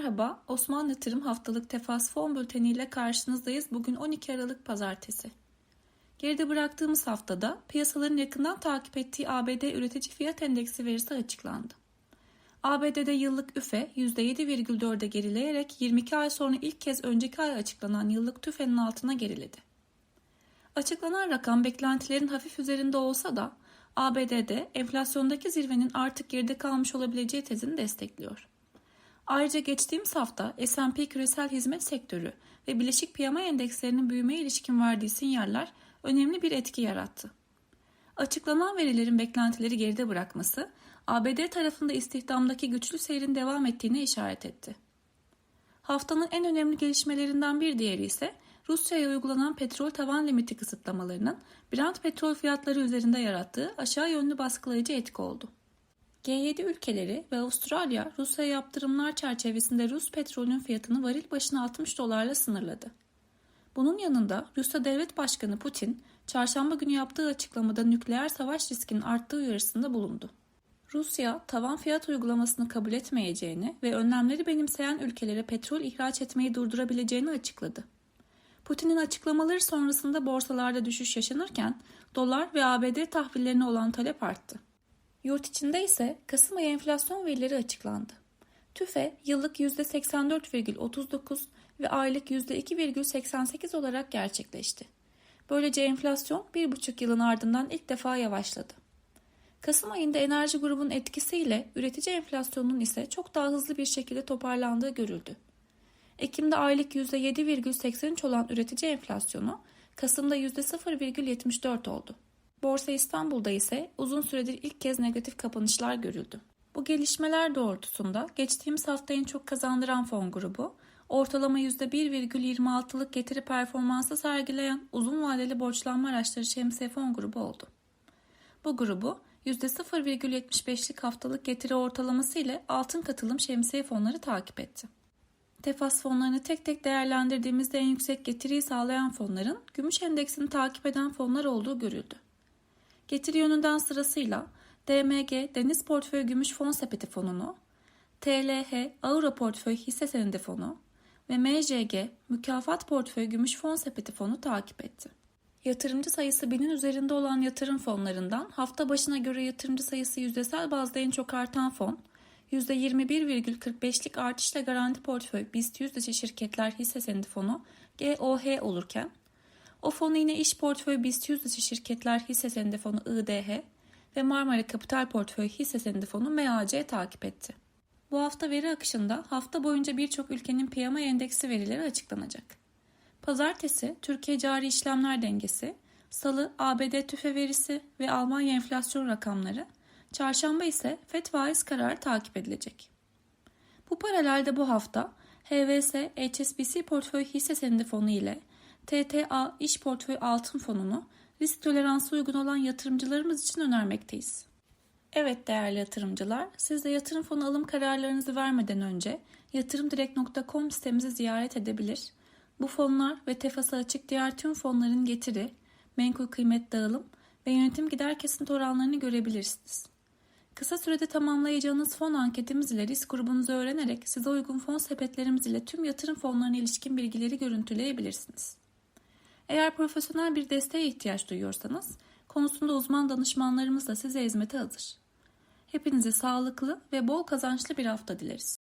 Merhaba, Osmanlı Yatırım Haftalık Tefas Fon Bülteni ile karşınızdayız. Bugün 12 Aralık Pazartesi. Geride bıraktığımız haftada piyasaların yakından takip ettiği ABD Üretici Fiyat Endeksi verisi açıklandı. ABD'de yıllık üfe %7,4'e gerileyerek 22 ay sonra ilk kez önceki ay açıklanan yıllık tüfenin altına geriledi. Açıklanan rakam beklentilerin hafif üzerinde olsa da ABD'de enflasyondaki zirvenin artık geride kalmış olabileceği tezini destekliyor. Ayrıca geçtiğimiz hafta S&P küresel hizmet sektörü ve bileşik piyama endekslerinin büyümeye ilişkin verdiği sinyaller önemli bir etki yarattı. Açıklanan verilerin beklentileri geride bırakması, ABD tarafında istihdamdaki güçlü seyrin devam ettiğine işaret etti. Haftanın en önemli gelişmelerinden bir diğeri ise Rusya'ya uygulanan petrol tavan limiti kısıtlamalarının Brent petrol fiyatları üzerinde yarattığı aşağı yönlü baskılayıcı etki oldu. G7 ülkeleri ve Avustralya Rusya'ya yaptırımlar çerçevesinde Rus petrolün fiyatını varil başına 60 dolarla sınırladı. Bunun yanında Rusya Devlet Başkanı Putin, çarşamba günü yaptığı açıklamada nükleer savaş riskinin arttığı uyarısında bulundu. Rusya, tavan fiyat uygulamasını kabul etmeyeceğini ve önlemleri benimseyen ülkelere petrol ihraç etmeyi durdurabileceğini açıkladı. Putin'in açıklamaları sonrasında borsalarda düşüş yaşanırken dolar ve ABD tahvillerine olan talep arttı. Yurt içinde ise Kasım ayı enflasyon verileri açıklandı. TÜFE yıllık %84,39 ve aylık %2,88 olarak gerçekleşti. Böylece enflasyon bir buçuk yılın ardından ilk defa yavaşladı. Kasım ayında enerji grubunun etkisiyle üretici enflasyonunun ise çok daha hızlı bir şekilde toparlandığı görüldü. Ekim'de aylık %7,83 olan üretici enflasyonu Kasım'da %0,74 oldu. Borsa İstanbul'da ise uzun süredir ilk kez negatif kapanışlar görüldü. Bu gelişmeler doğrultusunda geçtiğimiz hafta en çok kazandıran fon grubu, ortalama %1,26'lık getiri performansı sergileyen uzun vadeli borçlanma araçları şemsiye fon grubu oldu. Bu grubu %0,75'lik haftalık getiri ortalaması ile altın katılım şemsiye fonları takip etti. Tefas fonlarını tek tek değerlendirdiğimizde en yüksek getiriyi sağlayan fonların gümüş endeksini takip eden fonlar olduğu görüldü. Getiri yönünden sırasıyla DMG Deniz Portföy Gümüş Fon Sepeti fonunu, TLH Aura Portföy Hisse Senedi fonu ve MJG Mükafat Portföy Gümüş Fon Sepeti fonu takip etti. Yatırımcı sayısı binin üzerinde olan yatırım fonlarından hafta başına göre yatırımcı sayısı yüzdesel bazda en çok artan fon, %21,45'lik artışla Garanti Portföy BIST yüzdeşi şirketler hisse senedi fonu GOH olurken, o fonu yine iş portföy BIST yüzdeşi şirketler hisse senedi fonu IDH ve Marmara Kapital Portföy hisse senedi fonu MAC takip etti. Bu hafta veri akışında hafta boyunca birçok ülkenin piyama endeksi verileri açıklanacak. Pazartesi Türkiye cari işlemler dengesi, Salı ABD tüfe verisi ve Almanya enflasyon rakamları, Çarşamba ise FED faiz kararı takip edilecek. Bu paralelde bu hafta HVS HSBC portföy hisse senedi fonu ile TTA iş portföy altın fonunu risk toleransı uygun olan yatırımcılarımız için önermekteyiz. Evet değerli yatırımcılar, siz de yatırım fonu alım kararlarınızı vermeden önce yatırımdirekt.com sitemizi ziyaret edebilir. Bu fonlar ve tefası açık diğer tüm fonların getiri, menkul kıymet dağılım ve yönetim gider kesinti oranlarını görebilirsiniz. Kısa sürede tamamlayacağınız fon anketimiz ile risk grubunuzu öğrenerek size uygun fon sepetlerimiz ile tüm yatırım fonlarına ilişkin bilgileri görüntüleyebilirsiniz. Eğer profesyonel bir desteğe ihtiyaç duyuyorsanız, konusunda uzman danışmanlarımız da size hizmete hazır. Hepinize sağlıklı ve bol kazançlı bir hafta dileriz.